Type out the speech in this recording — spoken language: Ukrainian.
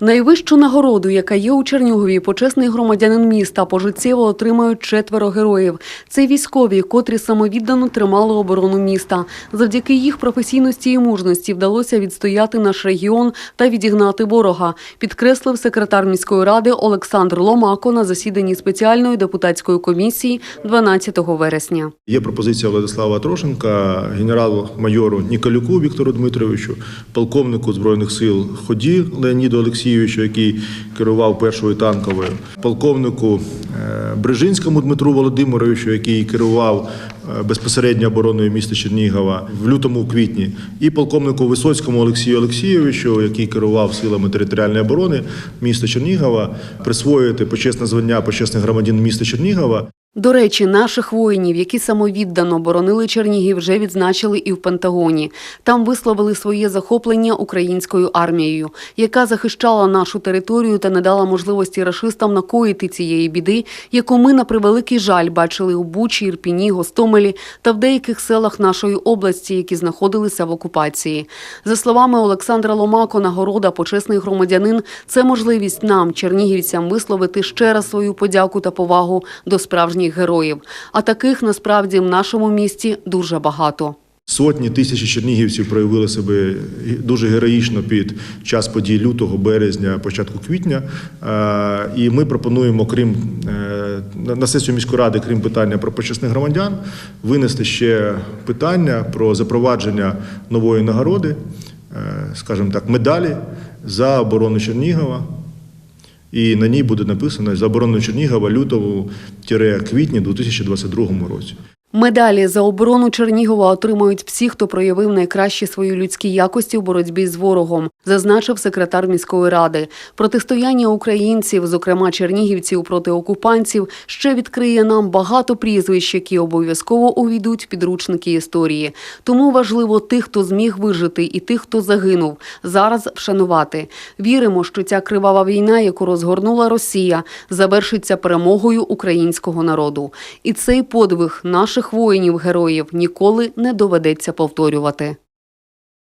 Найвищу нагороду, яка є у Чернігові, почесний громадянин міста пожиттєво отримають четверо героїв. Це військові, котрі самовіддано тримали оборону міста. Завдяки їх професійності і мужності вдалося відстояти наш регіон та відігнати ворога, підкреслив секретар міської ради Олександр Ломако на засіданні спеціальної депутатської комісії 12 вересня. Є пропозиція Владислава Трошенка, генерал-майору Ніколюку Віктору Дмитровичу, полковнику збройних сил Ході Леоніду Олексійовичу, який керував першою танковою, полковнику е, Брижинському Дмитру Володимировичу, який керував е, безпосередньо обороною міста Чернігова в лютому квітні, і полковнику Висоцькому Олексію Олексійовичу, який керував силами територіальної оборони міста Чернігова, присвоїти почесне звання почесний громадян міста Чернігова. До речі, наших воїнів, які самовіддано боронили Чернігів, вже відзначили і в Пентагоні. Там висловили своє захоплення українською армією, яка захищала нашу територію та не дала можливості рашистам накоїти цієї біди, яку ми на превеликий жаль бачили у Бучі, Ірпіні, Гостомелі та в деяких селах нашої області, які знаходилися в окупації. За словами Олександра Ломако, нагорода почесний громадянин це можливість нам, чернігівцям, висловити ще раз свою подяку та повагу до справжніх героїв. А таких насправді в нашому місті дуже багато. Сотні тисячі чернігівців проявили себе дуже героїчно під час подій лютого, березня, початку квітня. Е, І ми пропонуємо, крім е, на- на сесію міської ради, крім питання про почесних громадян, винести ще питання про запровадження нової нагороди, е, скажімо так, медалі за оборону Чернігова. І на ній буде написано за оборону Чернігова лютого-квітня 2022 році. Медалі за оборону Чернігова отримають всі, хто проявив найкращі свої людські якості у боротьбі з ворогом, зазначив секретар міської ради. Протистояння українців, зокрема чернігівців проти окупантів, ще відкриє нам багато прізвищ, які обов'язково увійдуть в підручники історії. Тому важливо тих, хто зміг вижити, і тих, хто загинув, зараз вшанувати. Віримо, що ця кривава війна, яку розгорнула Росія, завершиться перемогою українського народу. І цей подвиг наших воїнів-героїв ніколи не доведеться повторювати.